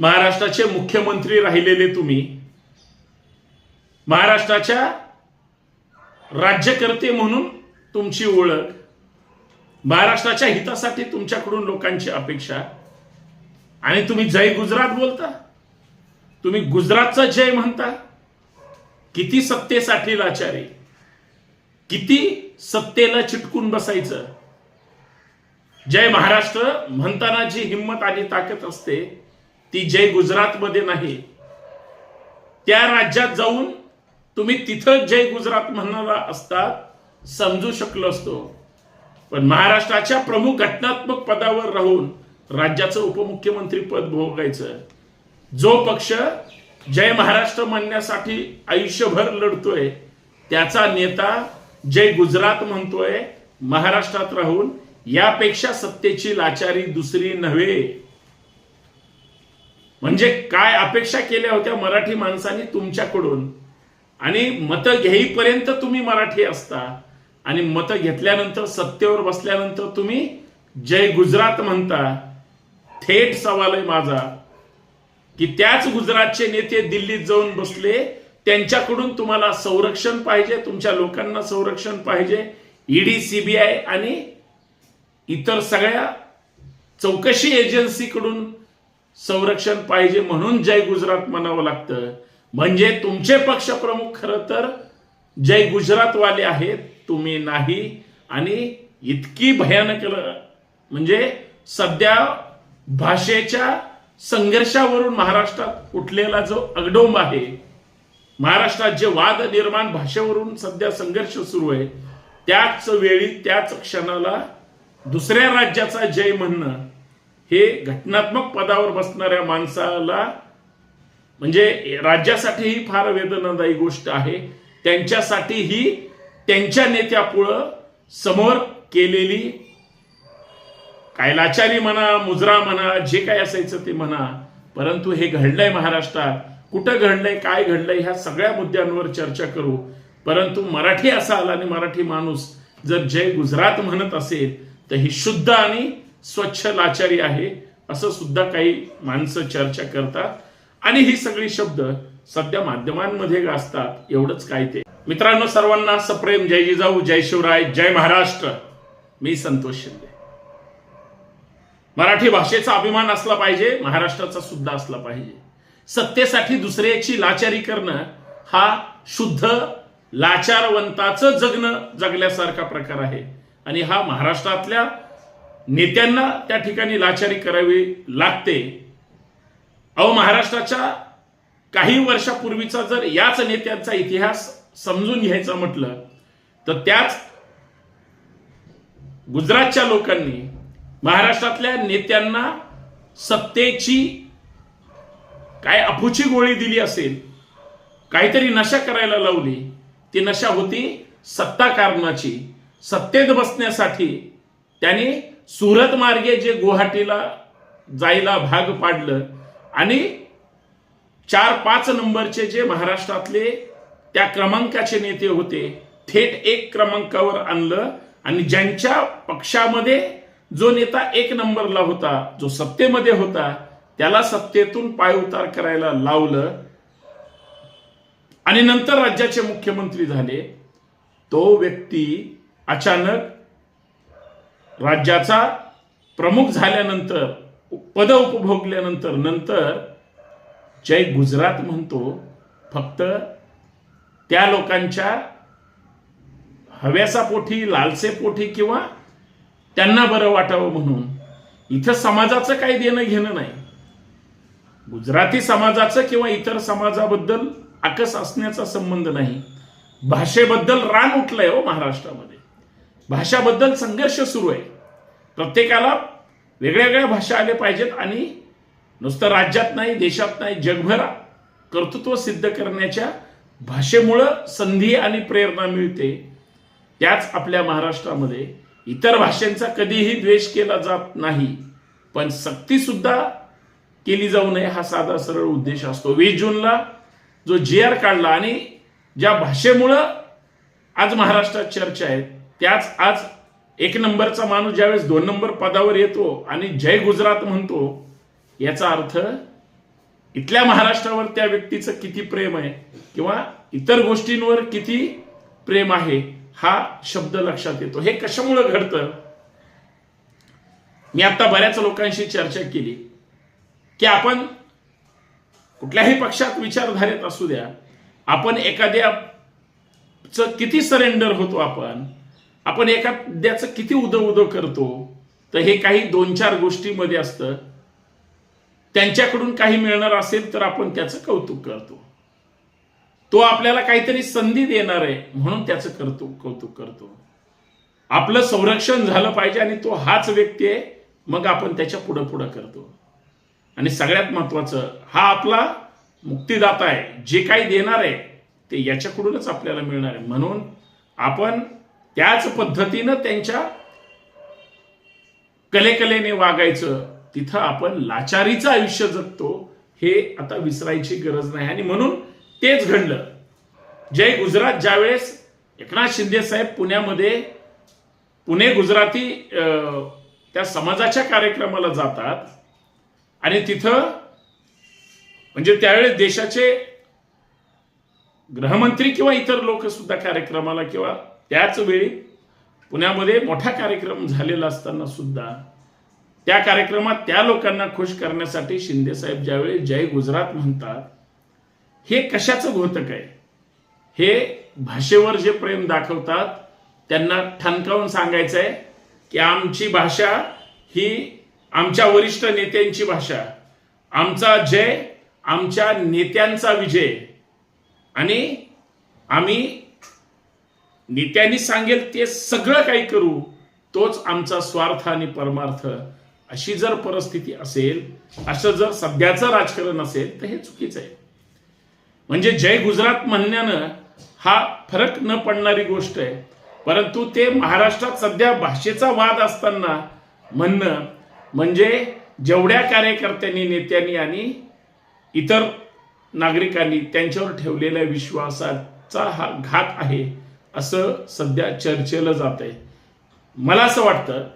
महाराष्ट्राचे मुख्यमंत्री राहिलेले तुम्ही. महाराष्ट्राच्या राज्यकर्ते म्हणून तुमची ओळख. महाराष्ट्राच्या हितासाठी तुमच्याकडून लोकांची अपेक्षा. आणि तुम्ही जय गुजरात बोलता. तुम्ही गुजरातचा जय म्हणता. किती सत्तेसाठी लाचारी. किती सत्तेला चिटकून बसायचं. जय महाराष्ट्र म्हणताना जी हिंमत आणि ताकद असते ती जय गुजरातमध्ये नाही त्या राज्यात जाऊन तुम्ही तिथं जय गुजरात म्हणाला असता समजू शकलो असतो. पण महाराष्ट्राच्या प्रमुख घटनात्मक पदावर राहून राज्याचं उपमुख्यमंत्री पद भोगायचं. जो पक्ष जय महाराष्ट्र म्हणण्यासाठी आयुष्यभर लढतोय त्याचा नेता जय गुजरात म्हणतोय महाराष्ट्रात राहून यापेक्षा सत्तेची लाचारी दुसरी नव्हे. म्हणजे काय अपेक्षा केल्या होत्या मराठी माणसांनी तुमच्याकडून? आणि मतं घेईपर्यंत तुम्ही मराठी असता. आणि मतं घेतल्यानंतर सत्तेवर बसल्यानंतर तुम्ही जय गुजरात म्हणता. थेट सवाल आहे माझा. की त्याच गुजरातचे नेते दिल्लीत जाऊन बसले त्यांच्याकडून तुम्हाला संरक्षण पाहिजे तुमच्या लोकांना संरक्षण पाहिजे ईडी सीबीआय आणि इतर सगळ्या चौकशी एजन्सीकडून संरक्षण पाहिजे म्हणून जय गुजरात म्हणावं लागतं. म्हणजे तुमचे पक्षप्रमुख खरं तर जय गुजरातवाले आहेत तुम्ही नाही. आणि इतकी भयानक म्हणजे सध्या भाषेच्या संघर्षावरून महाराष्ट्रात उठलेला जो अगडोंब आहे महाराष्ट्रात जे वाद निर्माण भाषेवरून सध्या संघर्ष सुरू आहे त्याच वेळी त्याच क्षणाला दुसऱ्या राज्याचा जय म्हणणं हे घटनात्मक पदावर बसणाऱ्या माणसाला म्हणजे राज्यासाठी ही फार वेदनादायी गोष्ट आहे. त्यांच्यासाठी ही त्यांच्या नेत्यापुळं समोर केलेली काय लाचारी म्हणा मुजरा म्हणा जे काय असायचं ते म्हणा. परंतु हे घडलंय महाराष्ट्रात. कुठं घडलंय काय घडलंय ह्या सगळ्या मुद्द्यांवर चर्चा करू. परंतु मराठी असा आला आणि मराठी माणूस जर जय गुजरात म्हणत असेल तर ही शुद्ध आणि स्वच्छ लाचारी आहे असं सुद्धा काही माणसं चर्चा करतात. आणि ही सगळी शब्द सध्या माध्यमांमध्ये गाजतात एवढंच काय ते. मित्रांनो सर्वांना सप्रेम. जय जिजाऊ जय शिवराय जय महाराष्ट्र. मी संतोष शिंदे. मराठी भाषेचा अभिमान असला पाहिजे महाराष्ट्राचा सुद्धा असला पाहिजे. सत्तेसाठी दुसऱ्याची लाचारी करणं हा शुद्ध लाचारवंताचं जगणं जगल्यासारखा प्रकार आहे. आणि हा महाराष्ट्रातल्या नेत्यांना त्या ठिकाणी लाचारी करावी लागते. अहो महाराष्ट्राच्या काही वर्षापूर्वीचा जर याच नेत्यांचा इतिहास समजून घ्यायचा म्हटलं तर त्याच गुजरातच्या लोकांनी महाराष्ट्रातल्या नेत्यांना सत्तेची काय अफूची गोळी दिली असेल काहीतरी नशा करायला लावली ती नशा होती सत्ता कारणाची सत्तेत बसण्यासाठी त्यांनी सुरत मार्गे जे गुवाहाटीला जायला भाग पाडलं आणि चार पाच नंबरचे जे महाराष्ट्रातले त्या क्रमांकाचे नेते होते थेट एक क्रमांकावर आणलं आणि ज्यांच्या पक्षामध्ये जो नेता एक नंबरला होता जो सत्तेमध्ये होता त्याला सत्तेतून पायउतार करायला लावलं आणि नंतर राज्याचे मुख्यमंत्री झाले. तो व्यक्ती अचानक राज्याचा प्रमुख झाल्यानंतर पद उपभोगल्यानंतर नंतर जय गुजरात म्हणतो फक्त त्या लोकांच्या हव्यासापोटी लालसेपोटी किंवा त्यांना बरं वाटावं म्हणून. इथं समाजाचं काही देणं घेणं नाही. गुजराती समाजाचं किंवा इतर समाजाबद्दल आकस असण्याचा संबंध नाही. भाषेबद्दल रान उठलंय हो महाराष्ट्रामध्ये. भाषाबद्दल संघर्ष सुरू आहे. प्रत्येकाला वेगळ्या वेगळ्या भाषा आल्या पाहिजेत आणि नुसतं राज्यात नाही देशात नाही जगभर कर्तृत्व सिद्ध करण्याच्या भाषेमुळं संधी आणि प्रेरणा मिळते. त्याच आपल्या महाराष्ट्रामध्ये इतर भाषांचा कधीही द्वेष केला जात नाही पण सक्तीसुद्धा केली जाऊ नये हा साधा सरळ उद्देश असतो. वीस जूनला जो जी आर काढला आणि ज्या भाषेमुळं आज महाराष्ट्रात चर्चा आहे त्याच आज एक नंबरचा माणूस ज्यावेळेस दोन नंबर पदावर येतो आणि जय गुजरात म्हणतो याचा अर्थ इथल्या महाराष्ट्रावर त्या व्यक्तीचं किती प्रेम आहे किंवा इतर गोष्टींवर किती प्रेम आहे हा शब्द लक्षात येतो. हे कशामुळं घडतं? मी आता बऱ्याच लोकांशी चर्चा केली की आपण कुठल्याही पक्षात विचारधारेत असू द्या आपण एखाद्या किती सरेंडर होतो आपण आपण एखाद्याचं किती उदो उदो करतो तर हे काही दोन चार गोष्टीमध्ये असतं. त्यांच्याकडून काही मिळणार असेल तर आपण त्याचं कौतुक करतो. तो आपल्याला काहीतरी संधी देणार आहे म्हणून त्याचं करतो कौतुक करतो. आपलं संरक्षण झालं पाहिजे आणि तो हाच व्यक्ती आहे मग आपण त्याच्या पुढं पुढं करतो. आणि सगळ्यात महत्वाचं हा आपला मुक्तिदाता आहे. जे काही देणार आहे ते याच्याकडूनच आपल्याला मिळणार आहे. म्हणून आपण त्याच पद्धतीनं त्यांच्या कलेकलेने वागायचं तिथं आपण लाचारीचं आयुष्य जगतो हे आता विसरायची गरज नाही. आणि म्हणून तेच घडलं. जय गुजरात ज्यावेळेस एकनाथ शिंदे साहेब पुण्यामध्ये पुणे गुजराती अं, त्या समाजाच्या कार्यक्रमाला जातात आणि तिथं म्हणजे त्यावेळेस देशाचे गृहमंत्री किंवा इतर लोक सुद्धा कार्यक्रमाला किंवा त्याचवेळी पुण्यामध्ये मोठा कार्यक्रम झालेला असताना सुद्धा त्या कार्यक्रमात त्या लोकांना खुश करण्यासाठी शिंदेसाहेब ज्यावेळी जय गुजरात म्हणतात हे कशाचं घोतक आहे? हे भाषेवर जे प्रेम दाखवतात त्यांना ठणकावून सांगायचं आहे की आमची भाषा ही आमच्या वरिष्ठ नेत्यांची भाषा. आमचा जय आमच्या नेत्यांचा विजय. आणि आम्ही नेत्यांनी सांगेल ते सगळं काही करू तोच आमचा स्वार्थ आणि परमार्थ. अशी जर परिस्थिती असेल असं जर सध्याचं राजकारण असेल तर हे चुकीचं आहे. म्हणजे जय गुजरात म्हणण्यानं हा फरक न पडणारी गोष्ट आहे. परंतु ते महाराष्ट्रात सध्या भाषेचा वाद असताना म्हणणं म्हणजे जेवढ्या कार्यकर्त्यांनी नेत्यांनी आणि इतर नागरिकांनी त्यांच्यावर ठेवलेल्या विश्वासाचा हा घात आहे. असं सध्या चर्चेलं जात आहे. मला असं वाटतं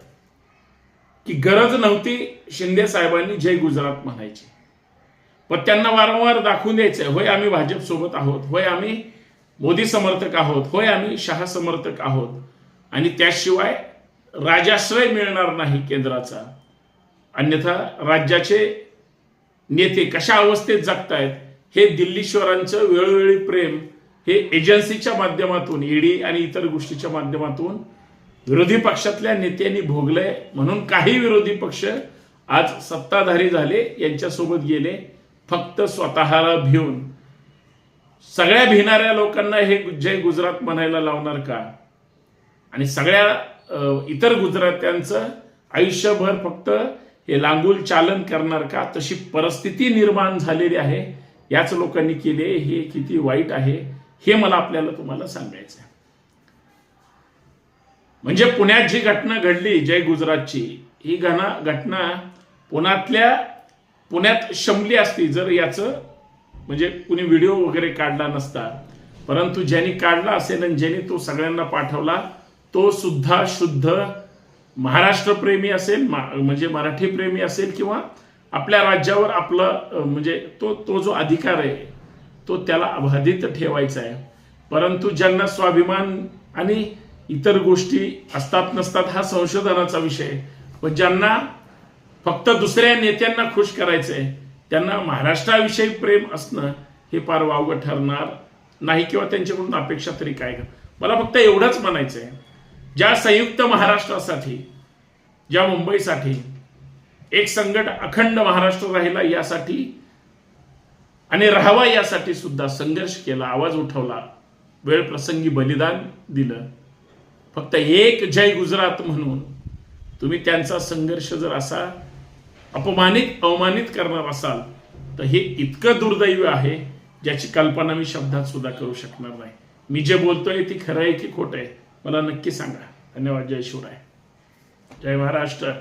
की गरज नव्हती शिंदे साहेबांनी जय गुजरात म्हणायची. पण त्यांना वारंवार दाखवून द्यायचंय होय आम्ही भाजप सोबत आहोत होय आम्ही मोदी समर्थक आहोत होय आम्ही शहा समर्थक आहोत. आणि त्याशिवाय राजाश्रय मिळणार नाही केंद्राचा. अन्यथा राज्याचे नेते कशा अवस्थेत जगतायत हे दिल्लीश्वरांचं वेळोवेळी प्रेम हे एजन्सीच्या माध्यमातून ईडी आणि इतर गोष्टीच्या माध्यमातून विरोधी पक्षातल्या नेत्यांनी भोगलंय. म्हणून काही विरोधी पक्ष आज सत्ताधारी झाले यांच्यासोबत गेले फक्त स्वतःला भिवून. सगळ्या भिणाऱ्या लोकांना हे जय गुजरात म्हणायला लावणार का? आणि सगळ्या इतर गुजरात्यांचं आयुष्यभर फक्त हे लांगुल चालन करणार का? तशी परिस्थिती निर्माण झालेली आहे. याच लोकांनी केले हे किती वाईट आहे. हे मला आपल्याला तुम्हाला सांगायचं आहे. म्हणजे पुण्यात जी घटना घडली जय गुजरातची ही घना घटना पुण्यातल्या पुण्यात शमली असती जर याचं म्हणजे कुणी व्हिडिओ वगैरे काढला नसता परंतु ज्यांनी काढला असेल आणि ज्यांनी तो सगळ्यांना पाठवला तो सुद्धा शुद्ध महाराष्ट्रप्रेमी असेल मा- म्हणजे मराठी प्रेमी असेल किंवा आपल्या राज्यावर आपलं म्हणजे तो तो जो अधिकार आहे तो त्याला अबाधित ठेवायचा आहे. परंतु ज्यांना स्वाभिमान आणि इतर गोष्टी असतात नसतात हा संशोधनाचा विषय व पण ज्यांना फक्त दुसऱ्या नेत्यांना खुश करायचंय त्यांना महाराष्ट्राविषयी प्रेम असणं हे फार वावगं ठरणार नाही किंवा त्यांच्याकडून अपेक्षा तरी काय मला फक्त एवढंच म्हणायचं आहे ज्या संयुक्त महाराष्ट्रासाठी ज्या मुंबईसाठी एक संकट अखंड महाराष्ट्र राहिला यासाठी आणि राहावा यासाठी सुद्धा संघर्ष केला आवाज उठवला वेळ प्रसंगी बलिदान दिलं. फक्त एक जय गुजरात म्हणून तुम्ही त्यांचा संघर्ष जर असा अपमानित अवमानित करणार असाल तर हे इतकं दुर्दैव आहे ज्याची कल्पना मी शब्दात सुद्धा करू शकणार नाही. मी जे बोलतोय ती खरं आहे की खोटं आहे मला नक्की सांगा. धन्यवाद जय शिवराय. जय महाराष्ट्र.